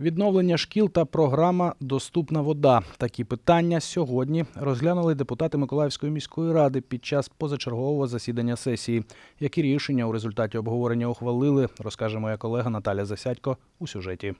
Відновлення шкіл та програма Доступна вода. Такі питання сьогодні розглянули депутати Миколаївської міської ради під час позачергового засідання сесії. Які рішення у результаті обговорення ухвалили, розкаже моя колега Наталя Засядько у сюжеті.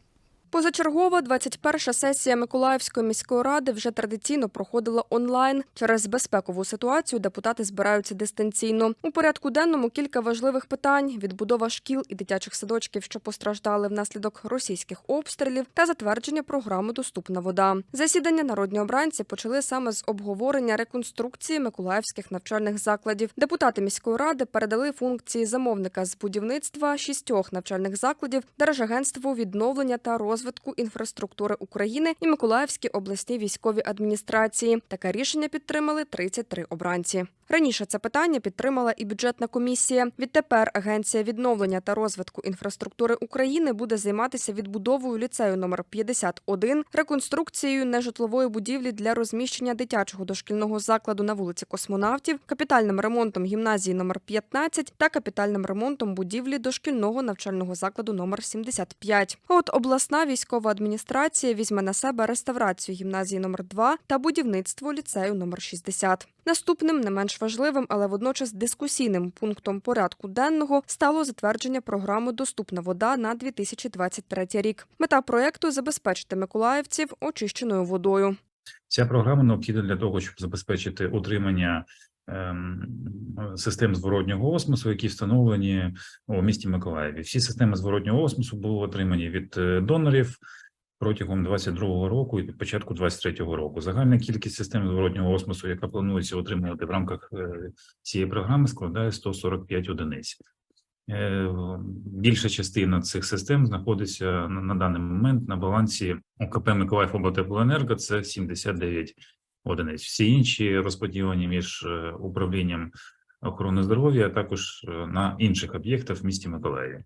Позачергова 21-ша сесія Миколаївської міської ради вже традиційно проходила онлайн. Через безпекову ситуацію депутати збираються дистанційно. У порядку денному кілька важливих питань: відбудова шкіл і дитячих садочків, що постраждали внаслідок російських обстрілів, та затвердження програми Доступна вода. Засідання народні обранці почали саме з обговорення реконструкції миколаївських навчальних закладів. Депутати міської ради передали функції замовника з будівництва шістьох навчальних закладів Держагентству відновлення та розвитку інфраструктури України і Миколаївській обласній військовій адміністрації. Таке рішення підтримали 33 обранці. Раніше це питання підтримала і бюджетна комісія. Відтепер Агенція відновлення та розвитку інфраструктури України буде займатися відбудовою ліцею номер 51, реконструкцією нежитлової будівлі для розміщення дитячого дошкільного закладу на вулиці Космонавтів, капітальним ремонтом гімназії номер 15 та капітальним ремонтом будівлі дошкільного навчального закладу номер 75. А От обласна військова адміністрація візьме на себе реставрацію гімназії номер 2 та будівництво ліцею номер 60. Наступним, не менш важливим, але водночас дискусійним пунктом порядку денного стало затвердження програми Доступна вода на 2023 рік. Мета проекту забезпечити миколаївців очищеною водою. Ця програма необхідна для того, щоб забезпечити утримання ем, систем зворотнього осмосу, які встановлені у місті Миколаєві. Всі системи зворотнього осмосу були отримані від е, донорів протягом 22-го року і початку 23-го року. Загальна кількість систем зворотнього осмосу, яка планується отримувати в рамках е, цієї програми, складає 145 одиниць. Е, Більша частина цих систем знаходиться на, даний момент на балансі ОКП Миколаїв облтеплоенерго, це 79 одиниць. Всі інші розподілені між е, управлінням охорони здоров'я, а також на інших об'єктах в місті Миколаєві.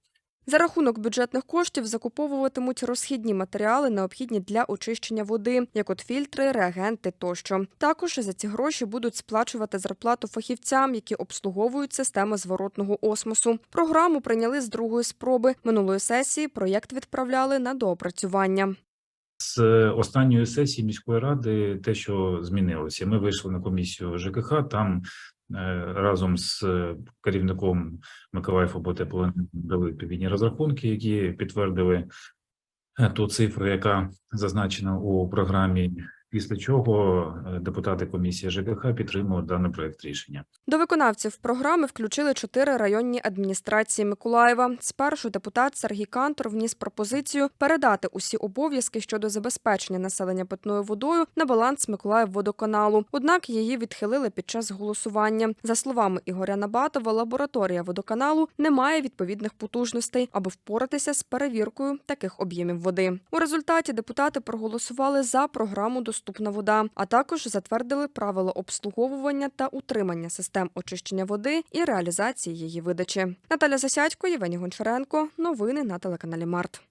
За рахунок бюджетних коштів закуповуватимуть розхідні матеріали, необхідні для очищення води, як от фільтри, реагенти тощо. Також за ці гроші будуть сплачувати зарплату фахівцям, які обслуговують системи зворотного осмосу. Програму прийняли з другої спроби. Минулої сесії проєкт відправляли на доопрацювання. З останньої сесії міської ради те, що змінилося, ми вийшли на комісію ЖКХ. Там е, разом з е, керівником Миколаїв дали відповідні розрахунки, які підтвердили е, ту цифру, яка зазначена у програмі. Після чого е, депутати комісії ЖКХ підтримали даний проект рішення. До виконавців програми включили чотири районні адміністрації Миколаєва. Спершу депутат Сергій Кантор вніс пропозицію передати усі обов'язки щодо забезпечення населення питною водою на баланс Миколаївводоканалу. Однак її відхилили під час голосування. За словами Ігоря Набатова, лабораторія водоканалу не має відповідних потужностей, аби впоратися з перевіркою таких об'ємів води. У результаті депутати проголосували за програму Доступна вода, а також затвердили правила обслуговування та утримання систем очищення води і реалізації її видачі. Наталя Засядько, Євгеній Гончаренко. Новини на телеканалі Март.